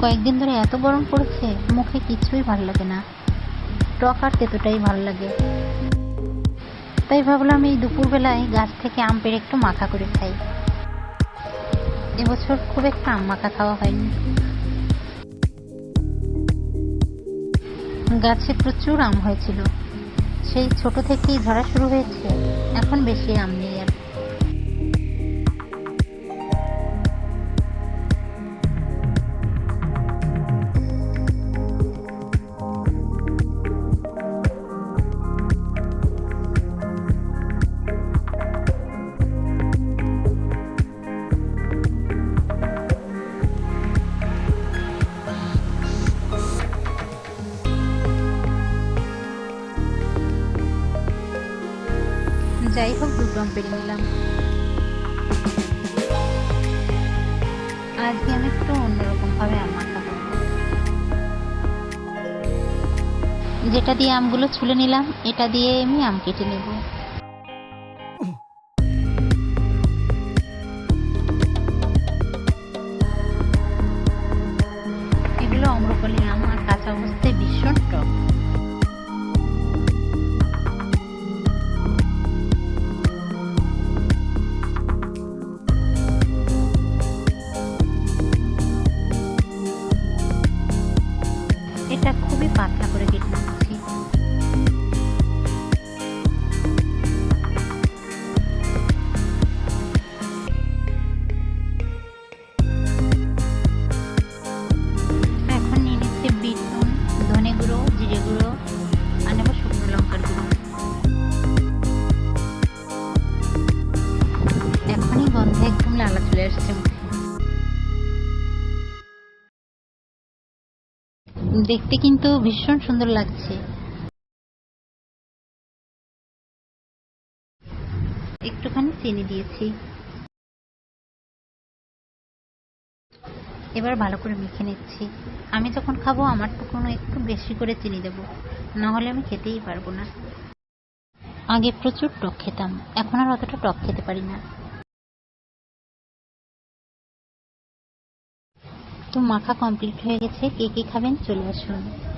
কয়েকদিন ধরে এত গরম পড়েছে, মুখে কিছুই ভালো লাগে না। টক আর তেতোটাই ভালো লাগে। তাই ভাবলাম এই দুপুরবেলায় গাছ থেকে আম পেড়ে একটু মাখা করে খাই। এবছর খুব একটা আম মাখা খাওয়া হয়নি। গাছে প্রচুর আম হয়েছিল। সেই ছোট থেকেই ধরা শুরু হয়েছে, এখন বেশি আম নেই। যাই হোক দুটো আম পেরে নিলাম। আজকে আমি একটু অন্যরকম ভাবে আম মাখা করব। যেটা দিয়ে আমগুলো ছুলে নিলাম, এটা দিয়ে আমি আম কেটে নেব। এগুলো অম্রপালি আম আর কাঁচা অবস্থায় ভীষণ টক। এটা খুবই পাতলা করে কেটে নিচ্ছি। এখন নিয়ে নিচ্ছি বিট ধনে গুঁড়ো, জিরে গুঁড়ো, আর নেব শুকনো লঙ্কার গুঁড়ো। এখনই গন্ধে একদম লালা চলে আসছে। দেখতে কিন্তু ভীষণ সুন্দর লাগছে। একটুখানি চিনি দিয়েছি। এবার ভালো করে মেখে নিচ্ছি। আমি যখন খাব আমার তো কোনো একটু বেশি করে চিনি দেবো। না হলে আমি খেতেই পারব না। আগে প্রচুর টক খেতাম। এখন আর অতটা টক খেতে পারি না। তো মাখা কমপ্লিট হয়ে গেছে। কে কে খাবেন? চলে আসুন।